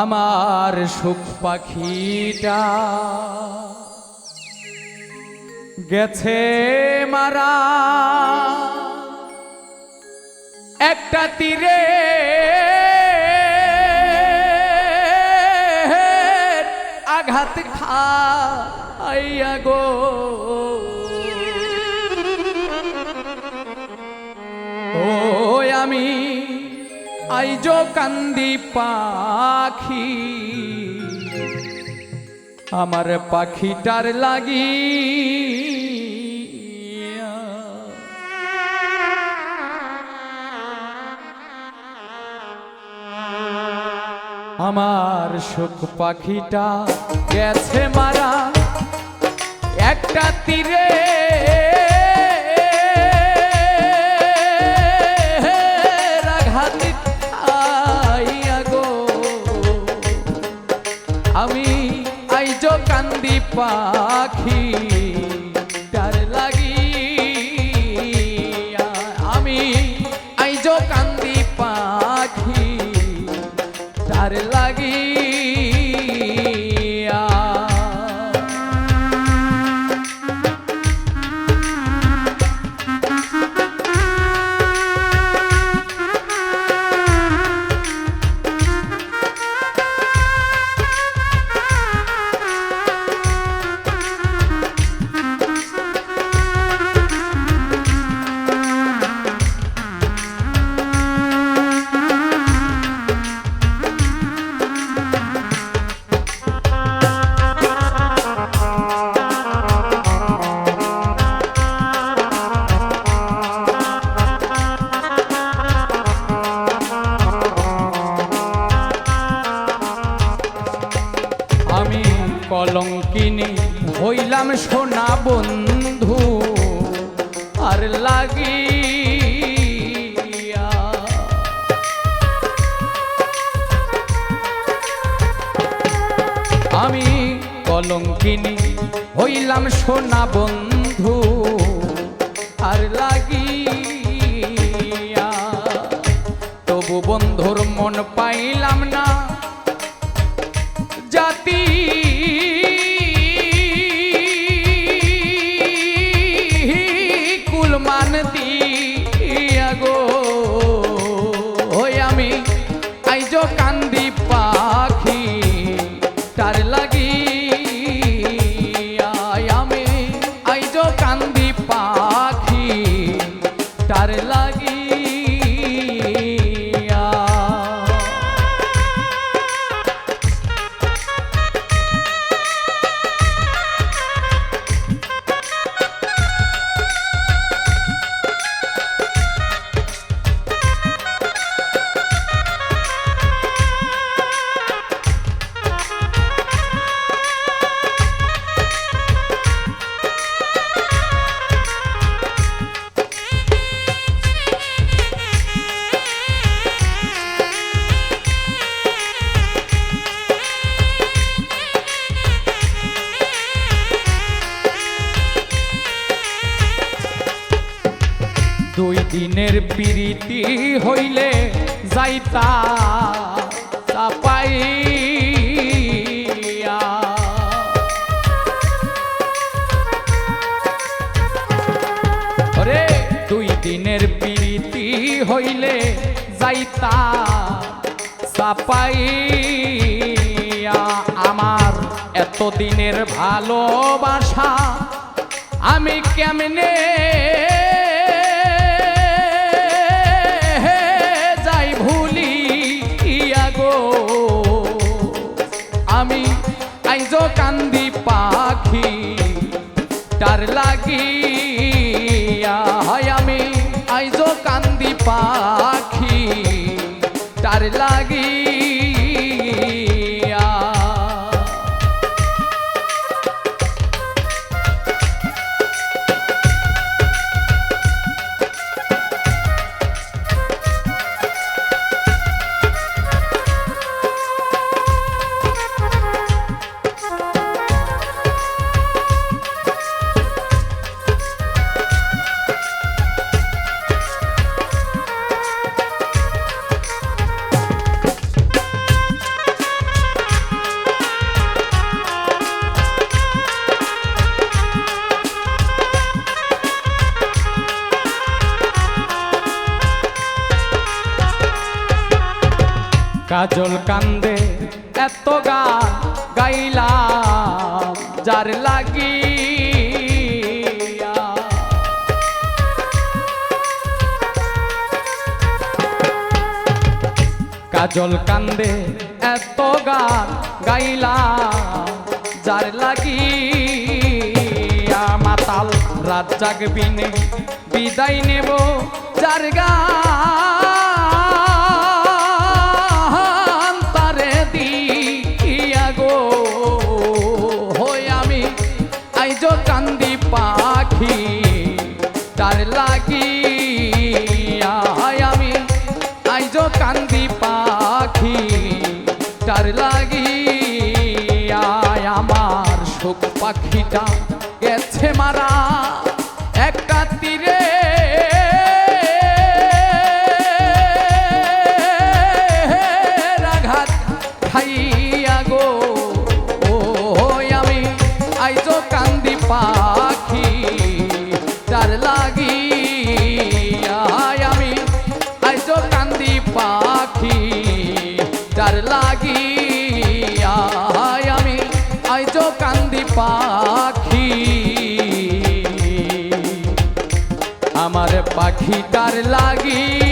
আমার সুখ পাখিটা গেছে মারা। একটা তীরে আঘাত খা আইয়া গো। আমি আইজ কান্দি পাখি। আমার পাখিটার লাগি আমার সুখ পাখিটা গেছে মারা। একটা তীরে পাখি তার লাগি আমি আইজ কান্দি পাখি তার লাগি আমি কলঙ্কিনী হইলাম সোনা বন্ধু, আর লাগি আমি কলঙ্কিনী হইলাম সোনা বন্ধু, আর লাগিয়া। তবু বন্ধুর মন পাইলাম না जाती দিনের পিরিতি হইলে যাইতা, চাপাইয়া। ওরে, দুই দিনের পিরিতি হইলে যাইতা, চাপাইয়া। আমার এত দিনের ভালোবাসা আমি কেমনে পাখি তার লাগিয়া হয় আমি আইজো কান্দি পাখি। কাজল কান্দে, এত গা গাইলাম, যার লাগিয়া। কাজল কান্দে, এত গান গাইলাম, যার লাগিয়া। মাতাল রাত জাগবিনে, বিদায় নেব যার গান পাখি। আমার পাখিটার লাগি